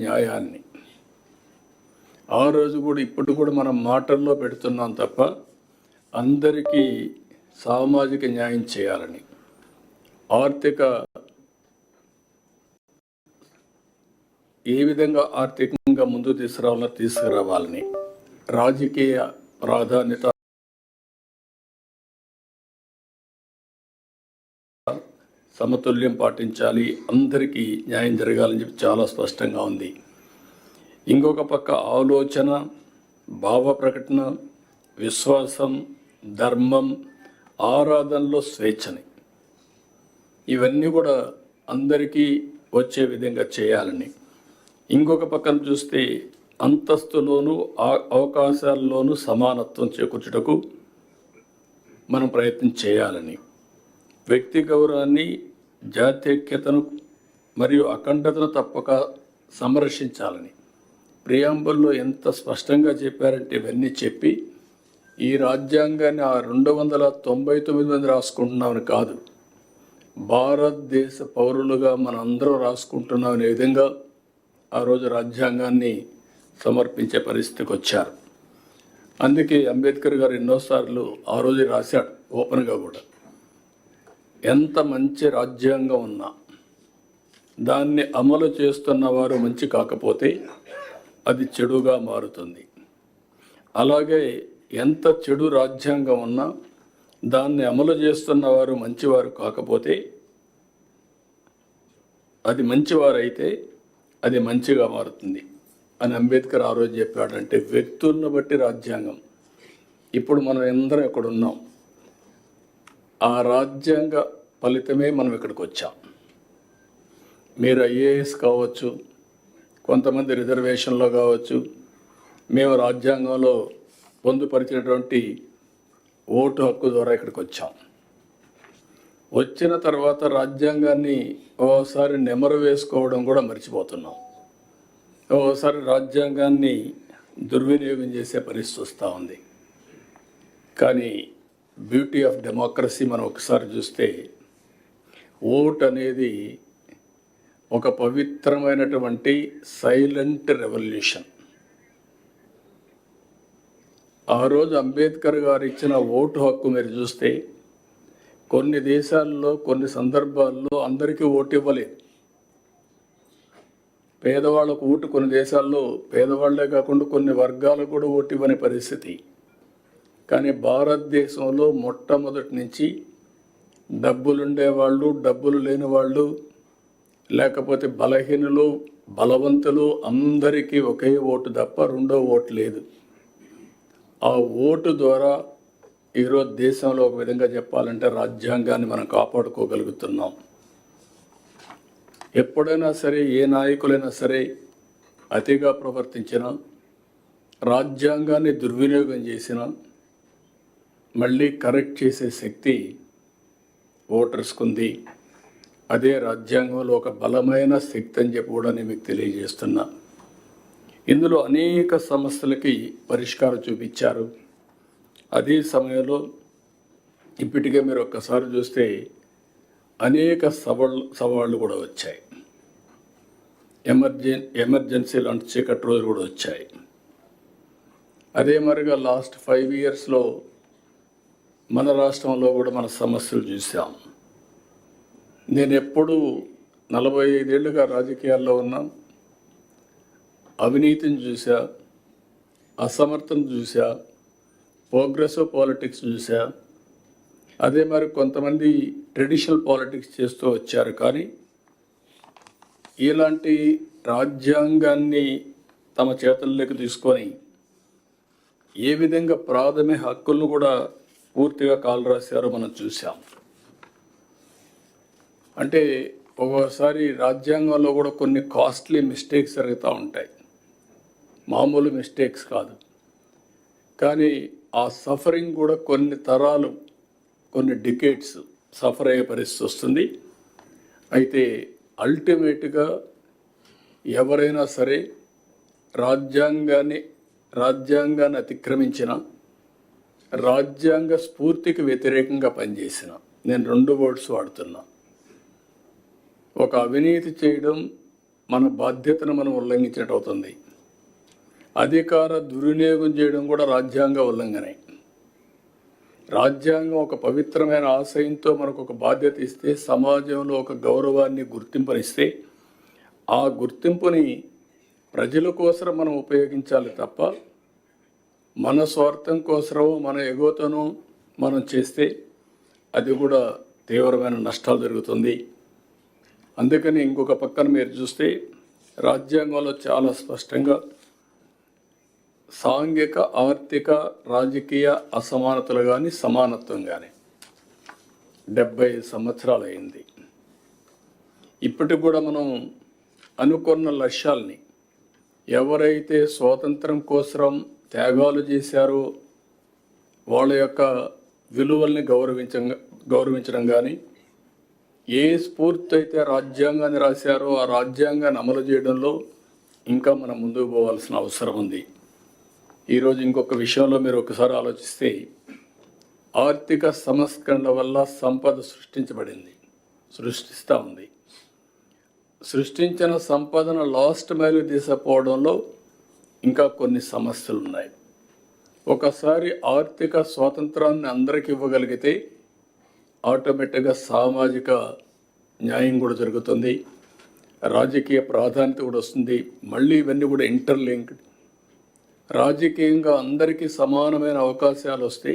న్యాయాన్ని. ఆ రోజు కూడా ఇప్పుడు కూడా మనం మాటల్లో పెడుతున్నాం తప్ప అందరికీ సామాజిక న్యాయం చేయాలని. ఆర్థిక ఏ విధంగా ఆర్థికంగా ముందు తీసుకురావాలో తీసుకురావాలని. రాజకీయ ప్రాధాన్యత సమతుల్యం పాటించాలి. అందరికీ న్యాయం జరగాలని చెప్పి చాలా స్పష్టంగా ఉంది. ఇంకొక పక్క ఆలోచన భావ ప్రకటన విశ్వాసం ధర్మం ఆరాధనలో స్వేచ్ఛని. ఇవన్నీ కూడా అందరికీ వచ్చే విధంగా చేయాలని. ఇంకొక పక్కన చూస్తే అంతస్తులోనూ అవకాశాల్లోనూ సమానత్వం చేకూర్చుటకు మనం ప్రయత్నం చేయాలని. వ్యక్తి గౌరవాన్ని జాత్యక్యతను మరియు అఖండతను తప్పక సంరక్షించాలని. ప్రియాంబుల్లో ఎంత స్పష్టంగా చెప్పారంటే ఇవన్నీ చెప్పి ఈ రాజ్యాంగాన్ని ఆ రెండు వందల తొంభై తొమ్మిది మంది రాసుకుంటున్నామని కాదు. భారతదేశ పౌరులుగా మనందరం రాసుకుంటున్నామనే విధంగా ఆ రోజు రాజ్యాంగాన్ని సమర్పించే పరిస్థితికి వచ్చారు. అందుకే అంబేద్కర్ గారు ఎన్నోసార్లు ఆ రోజు రాశాడు ఓపెన్గా కూడా. ఎంత మంచి రాజ్యాంగం ఉన్నా దాన్ని అమలు చేస్తున్నవారు మంచి కాకపోతే అది చెడుగా మారుతుంది. అలాగే ఎంత చెడు రాజ్యాంగం ఉన్నా దాన్ని అమలు చేస్తున్నవారు మంచివారు కాకపోతే అది మంచివారైతే అది మంచిగా మారుతుంది అని అంబేద్కర్ ఆ రోజు చెప్పాడంటే వ్యక్తులను బట్టి రాజ్యాంగం. ఇప్పుడు మనం అందరం ఇక్కడ ఉన్నాం. ఆ రాజ్యాంగ ఫలితమే మనం ఇక్కడికి వచ్చాం. మీరు ఐఏఎస్ కావచ్చు కొంతమంది రిజర్వేషన్లో కావచ్చు మేము రాజ్యాంగంలో పొందుపరిచినటువంటి ఓటు హక్కు ద్వారా ఇక్కడికి వచ్చాం. వచ్చిన తర్వాత రాజ్యాంగాన్ని ఓసారి నెమరు వేసుకోవడం కూడా మర్చిపోతున్నాం. ఓసారి రాజ్యాంగాన్ని దుర్వినియోగం చేసే పరిస్థితి వస్తూ ఉంది. కానీ బ్యూటీ ఆఫ్ డెమోక్రసీ మనం ఒకసారి చూస్తే ఓట్ అనేది ఒక పవిత్రమైనటువంటి సైలెంట్ రెవల్యూషన్. ఆ రోజు అంబేద్కర్ గారు ఇచ్చిన ఓటు హక్కు మీరు చూస్తే కొన్ని దేశాల్లో కొన్ని సందర్భాల్లో అందరికీ ఓటు ఇవ్వలేదు. పేదవాళ్ళకు ఓటు కొన్ని దేశాల్లో పేదవాళ్ళే కాకుండా కొన్ని వర్గాలకు కూడా ఓటు ఇవ్వని పరిస్థితి. కానీ భారతదేశంలో మొట్టమొదటి నుంచి డబ్బులుండేవాళ్ళు డబ్బులు లేని వాళ్ళు లేకపోతే బలహీనులు బలవంతులు అందరికీ ఒకే ఓటు తప్ప రెండో ఓటు లేదు. ఆ ఓటు ద్వారా ఈరోజు దేశంలో ఒక విధంగా చెప్పాలంటే రాజ్యాంగాన్ని మనం కాపాడుకోగలుగుతున్నాం. ఎప్పుడైనా సరే ఏ నాయకులైనా సరే అతిగా ప్రవర్తించిన రాజ్యాంగాన్ని దుర్వినియోగం చేసినా మళ్ళీ కరెక్ట్ చేసే శక్తి ఓటర్స్కు ఉంది అదే రాజ్యాంగంలో ఒక బలమైన శక్తి అని చెప్పి కూడా నేను మీకు తెలియజేస్తున్నా. ఇందులో అనేక సమస్యలకి పరిష్కారం చూపించారు. అదే సమయంలో ఇప్పటికే మీరు ఒక్కసారి చూస్తే అనేక సవాళ్ళు సవాళ్ళు కూడా వచ్చాయి. ఎమర్జెన్ ఎమర్జెన్సీ లాంటి చీకటి రోజులు కూడా వచ్చాయి. అదే మరిగా లాస్ట్ ఫైవ్ ఇయర్స్లో మన రాష్ట్రంలో కూడా మన సమస్యలు చూసాం. నేను ఎప్పుడు నలభై ఐదేళ్ళుగా రాజకీయాల్లో ఉన్నా. అవినీతిని చూసా అసమర్థను చూసా ప్రోగ్రెసివ్ పాలిటిక్స్ చూసా అదే మరి కొంతమంది ట్రెడిషనల్ పాలిటిక్స్ చేస్తూ వచ్చారు. కానీ ఇలాంటి రాజ్యాంగాన్ని తమ చేతుల్లోకి తీసుకొని ఏ విధంగా ప్రాథమిక హక్కులను కూడా పూర్తిగా కాలు రాశారో మనం చూసాం అంటే ఒక్కోసారి రాజ్యాంగంలో కూడా కొన్ని కాస్ట్లీ మిస్టేక్స్ జరుగుతూ ఉంటాయి. మామూలు మిస్టేక్స్ కాదు. కానీ ఆ సఫరింగ్ కూడా కొన్ని తరాలు కొన్ని డికేట్స్ సఫర్ అయ్యే పరిస్థితి వస్తుంది. అయితే అల్టిమేట్గా ఎవరైనా సరే రాజ్యాంగాన్ని రాజ్యాంగాన్ని అతిక్రమించిన రాజ్యాంగ స్ఫూర్తికి వ్యతిరేకంగా పనిచేసిన నేను రెండు వర్డ్స్ వాడుతున్నా. ఒక అవినీతి చేయడం మన బాధ్యతను మనం ఉల్లంఘించినట్టు అవుతుంది. అధికార దుర్వినియోగం చేయడం కూడా రాజ్యాంగ ఉల్లంఘనే. రాజ్యాంగం ఒక పవిత్రమైన ఆశయంతో మనకు ఒక బాధ్యత ఇస్తే సమాజంలో ఒక గౌరవాన్ని గుర్తింపునిస్తే ఆ గుర్తింపుని ప్రజల కోసం మనం ఉపయోగించాలి తప్ప మన స్వార్థం కోసమో మన ఎగోతను మనం చేస్తే అది కూడా తీవ్రమైన నష్టాలు జరుగుతుంది. అందుకని ఇంకొక పక్కన మీరు చూస్తే రాజ్యాంగంలో చాలా స్పష్టంగా సాంఘిక ఆర్థిక రాజకీయ అసమానతలు కానీ సమానత్వం కానీ డెబ్బై సంవత్సరాలు అయింది ఇప్పటికి కూడా మనం అనుకున్న లక్ష్యాల్ని ఎవరైతే స్వాతంత్రం కోసం త్యాగాలు చేశారో. వాళ్ళ యొక్క విలువల్ని గౌరవించ గౌరవించడం కానీ ఏ స్ఫూర్తి అయితే రాజ్యాంగాన్ని రాశారో ఆ రాజ్యాంగాన్ని అమలు చేయడంలో ఇంకా మనం ముందుకు పోవాల్సిన అవసరం ఉంది. ఈరోజు ఇంకొక విషయంలో మీరు ఒకసారి ఆలోచిస్తే ఆర్థిక సంస్కరణల వల్ల సంపద సృష్టించబడింది. సృష్టిస్తూ ఉంది. సృష్టించిన సంపదను లాస్ట్ మైలు తీసుకుపోవడంలో ఇంకా కొన్ని సమస్యలు ఉన్నాయి ఒకసారి ఆర్థిక స్వాతంత్రాన్ని అందరికి ఇవ్వగలిగితే ఆటోమేటిక్గా సామాజిక న్యాయం కూడా జరుగుతుంది. రాజకీయ ప్రాధాన్యత కూడా వస్తుంది. మళ్ళీ ఇవన్నీ కూడా ఇంటర్లింక్డ్ రాజకీయంగా అందరికీ సమానమైన అవకాశాలు వస్తే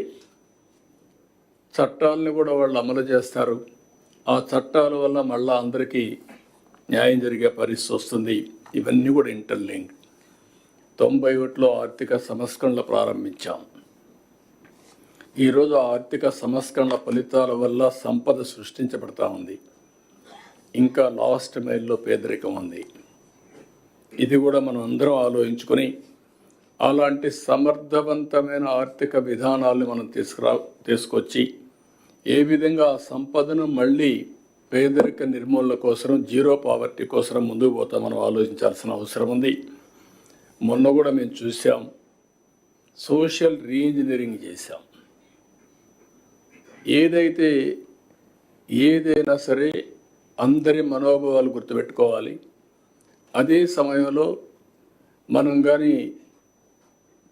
చట్టాలని కూడా వాళ్ళు అమలు చేస్తారు. ఆ చట్టాల వల్ల మళ్ళా అందరికీ న్యాయం జరిగే పరిస్థితి వస్తుంది. ఇవన్నీ కూడా ఇంటర్లింక్డ్ తొంభై ఒకటిలో ఆర్థిక సంస్కరణలు ప్రారంభించాం. ఈరోజు ఆర్థిక సంస్కరణల ఫలితాల వల్ల సంపద సృష్టించబడతా ఉంది. ఇంకా లాస్ట్ మైల్లో పేదరికం ఉంది. ఇది కూడా మనం అందరం ఆలోచించుకొని అలాంటి సమర్థవంతమైన ఆర్థిక విధానాలను మనం తీసుకురా తీసుకొచ్చి ఏ విధంగా ఆ సంపదను మళ్ళీ పేదరిక నిర్మూలన కోసం జీరో పావర్టీ కోసం ముందుకు పోతా మనం ఆలోచించాల్సిన అవసరం ఉంది. మొన్న కూడా మేము చూసాం. సోషల్ రీఇంజనీరింగ్ చేశాం. ఏదైతే ఏదైనా సరే అందరి మనోభావాలు గుర్తుపెట్టుకోవాలి. అదే సమయంలో మనం కానీ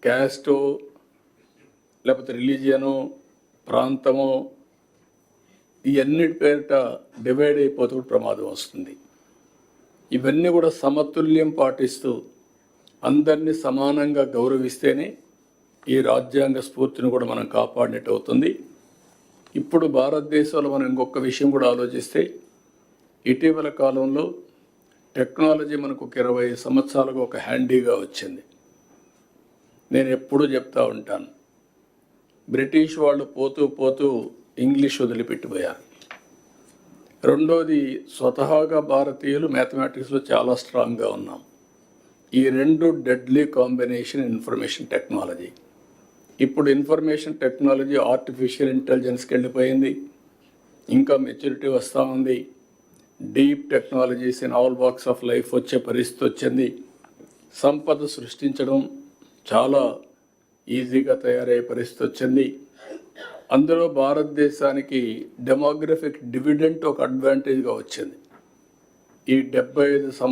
క్యాస్టో లేకపోతే రిలీజియను ప్రాంతము ఇవన్నిటి పేరిట డివైడ్ అయిపోతూ ప్రమాదం వస్తుంది. ఇవన్నీ కూడా సమతుల్యం పాటిస్తూ అందరినీ సమానంగా గౌరవిస్తేనే ఈ రాజ్యాంగ స్ఫూర్తిని కూడా మనం కాపాడినట్టు అవుతుంది. ఇప్పుడు భారతదేశంలో మనం ఇంకొక విషయం కూడా ఆలోచిస్తే ఇటీవల కాలంలో టెక్నాలజీ మనకు ఒక ఇరవై సంవత్సరాలుగా ఒక హ్యాండీగా వచ్చింది. నేను ఎప్పుడూ చెప్తా ఉంటాను బ్రిటిష్ వాళ్ళు పోతూ పోతూ ఇంగ్లీష్ వదిలిపెట్టిపోయారు. రెండోది స్వతహాగా భారతీయులు మ్యాథమెటిక్స్లో చాలా స్ట్రాంగ్గా ఉన్నాం. ఈ రెండు డెడ్లీ కాంబినేషన్ ఇన్ఫర్మేషన్ టెక్నాలజీ ఇప్పుడు ఇన్ఫర్మేషన్ టెక్నాలజీ ఆర్టిఫిషియల్ ఇంటెలిజెన్స్కి వెళ్ళిపోయింది ఇంకా మెచ్యూరిటీ వస్తూ ఉంది. Deep technologies in all box of life వచ్చే పరిస్థితి వచ్చింది. సంపద సృష్టించడం చాలా ఈజీగా తయారయ్యే పరిస్థితి వచ్చింది. అందులో భారతదేశానికి డెమోగ్రఫిక్ డివిడెంట్ ఒక అడ్వాంటేజ్గా వచ్చింది. ఈ డెబ్బై ఐదు సం